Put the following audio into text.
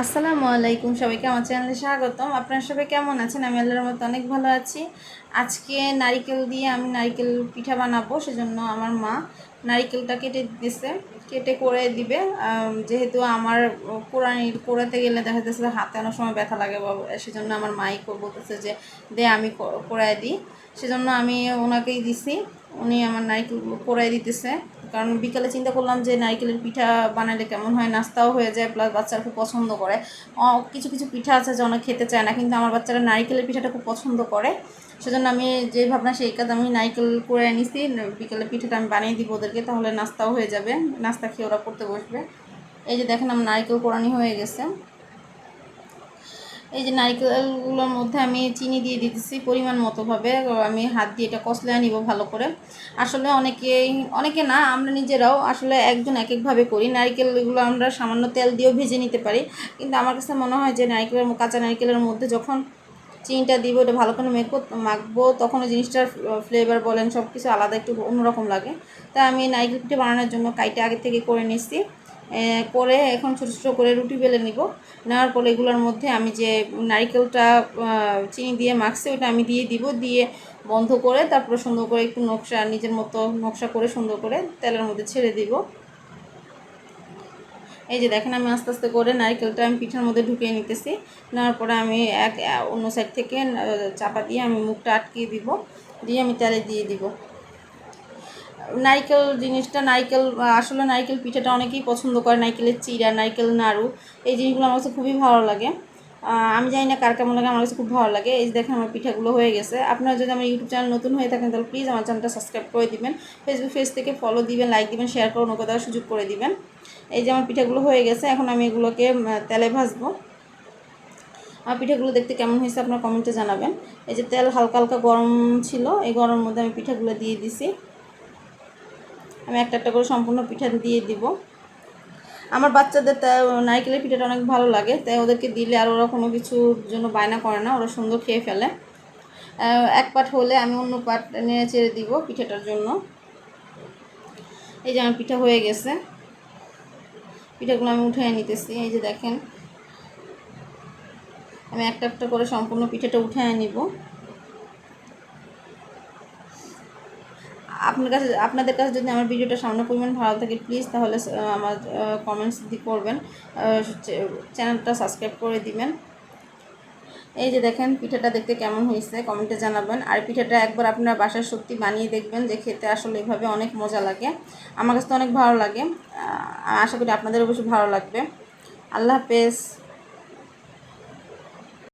আসসালামু আলাইকুম সবাইকে, আমার চ্যানেলে স্বাগতম। আপনারা সবাই কেমন আছেন? আমি আল্লাহর মতো অনেক ভালো আছি। আজকে নারিকেল দিয়ে আমি নারিকেল পিঠা বানাবো, সেজন্য আমার মা নারিকেলটা কেটে দিতেছে কেটে করে দিবে। যেহেতু আমার কোরআনি কোরাতে গেলে দেখা যাচ্ছে হাতে অনেক সময় ব্যথা লাগে, বা সেজন্য আমার মাই বলতেছে যে, দে, আমি কো- কোরায় দিই। সেজন্য আমি ওনাকেই দিছি। উনি আমার নারিকেলগুলো কোরাই দিতেছে। কারণ বিকালে চিন্তা করলাম যে নারকেলের পিঠা বানালে কেমন হয়, নাস্তাও হয়ে যায় প্লাস বাচ্চারা খুব পছন্দ করে। কিছু কিছু পিঠা আছে যে অনেক খেতে চায় না, কিন্তু আমার বাচ্চারা নারকেলের পিঠাটা খুব পছন্দ করে। সেজন্য আমি যে ভাবনা সেই কাজ আমি নারকেল করে নিছি, বিকেলে পিঠাটা আমি বানিয়ে দিব ওদেরকে, তাহলে নাস্তাও হয়ে যাবে, নাস্তা খেয়ে ওরা পড়তে বসবে। এই যে দেখেন আমার নারকেল কোরানি হয়ে গেছে। এই যে নারকেলগুলোর মধ্যে আমি চিনি দিয়ে দিতেছি পরিমাণ মতোভাবে আমি হাত দিয়ে এটা কষলে নিব ভালো করে। আসলে অনেকেই, অনেকে না, আমরা নিজেরাও আসলে একজন এক একভাবে করি। নারকেলগুলো আমরা সামান্য তেল দিয়েও ভেজে নিতে পারি। কিন্তু আমার কাছে মনে হয় যে নারকেলের কাঁচা নারকেলের মধ্যে যখন চিনিটা দিব ওটা ভালো করে মেখবো মাখবো, তখন ওই জিনিসটার ফ্লেভার বলেন সব কিছু আলাদা একটু অন্যরকম লাগে। তাই আমি নারকেল পিঠে বানানোর জন্য কাইটা আগে থেকে করে নিচ্ছি করে এখন ছোটো ছোটো করে রুটি বেলে নিব। নেওয়ার পরে এগুলোর মধ্যে আমি যে নারিকেলটা চিনি দিয়ে মাখছি, ওটা আমি দিয়ে দিব, দিয়ে বন্ধ করে তারপরে সুন্দর করে একটু নকশা, নিজের মতো নকশা করে সুন্দর করে তেলের মধ্যে ছেড়ে দিব। এই যে দেখেন, আমি আস্তে আস্তে করে নারকেলটা আমি পিঠার মধ্যে ঢুকিয়ে নিতেছি। নেওয়ার পরে আমি এক, অন্য সাইড থেকে চাপা দিয়ে আমি মুখটা আটকিয়ে দিব, দিয়ে আমি তেলে দিয়ে দিব। নারকেল জিনিসটা, নারকেল আসলে নারকেল পিঠাটা অনেকেই পছন্দ করে, নারকেলের চিড়া, নারকেল নাড়ু, এই জিনিসগুলো আমার কাছে খুবই ভালো লাগে। আমি জানি না কার কেমন লাগে, আমার কাছে খুব ভালো লাগে। এই দেখেন আমার পিঠাগুলো হয়ে গেছে। আপনারা যদি আমার ইউটিউব চ্যানেল নতুন হয়ে থাকেন, তাহলে প্লিজ আমার চ্যানেলটা সাবস্ক্রাইব করে দিবেন। ফেসবুক পেজ থেকে ফলো দিবেন লাইক দিবেন শেয়ার করে নৌকা দেওয়ার সুযোগ করে দিবেন। এই যে আমার পিঠাগুলো হয়ে গেছে, এখন আমি এগুলোকে তেলে ভাজবো। আমার পিঠাগুলো দেখতে কেমন হয়েছে আপনার কমেন্টে জানাবেন। এই যে তেল হালকা হালকা গরম ছিল, এই গরমের মধ্যে আমি পিঠাগুলো দিয়ে দিছি। আমি একটা একটা করে সম্পূর্ণ পিঠা দিয়ে দিব। আমার বাচ্চাদের তা, নারকেলের পিঠাটা অনেক ভালো লাগে, তাই ওদেরকে দিলে আর ওরা কোনো কিছুর জন্য বায়না করে না, ওরা সুন্দর খেয়ে ফেলে। এক পাট হলে আমি অন্য পাট নেড়ে চেড়ে দিব পিঠাটার জন্য। এই যে আমার পিঠা হয়ে গেছে। পিঠাগুলো আমি উঠিয়ে নিতেছি, এই যে দেখেন। আমি একটা একটা করে সম্পূর্ণ পিঠাটা উঠিয়ে নিব। আপনার কাছে, আপনাদের কাছে যদি আমার ভিডিওটা সামান্য পরিমাণ ভালো থাকে প্লিজ তাহলে আমার কমেন্টস দিয়ে করবেন। চ্যানেলটা সাবস্ক্রাইব করে দিবেন। এই যে দেখেন, পিঠাটা দেখতে কেমন হয়েছে কমেন্টে জানাবেন। আর পিঠাটা একবার আপনারা বাসার সত্যি বানিয়ে দেখবেন যে খেতে আসলে এভাবে অনেক মজা লাগে। আমার কাছে তো অনেক ভালো লাগে। আশা করি আপনাদের অবশ্যই ভালো লাগবে। আল্লাহ হাফেজ।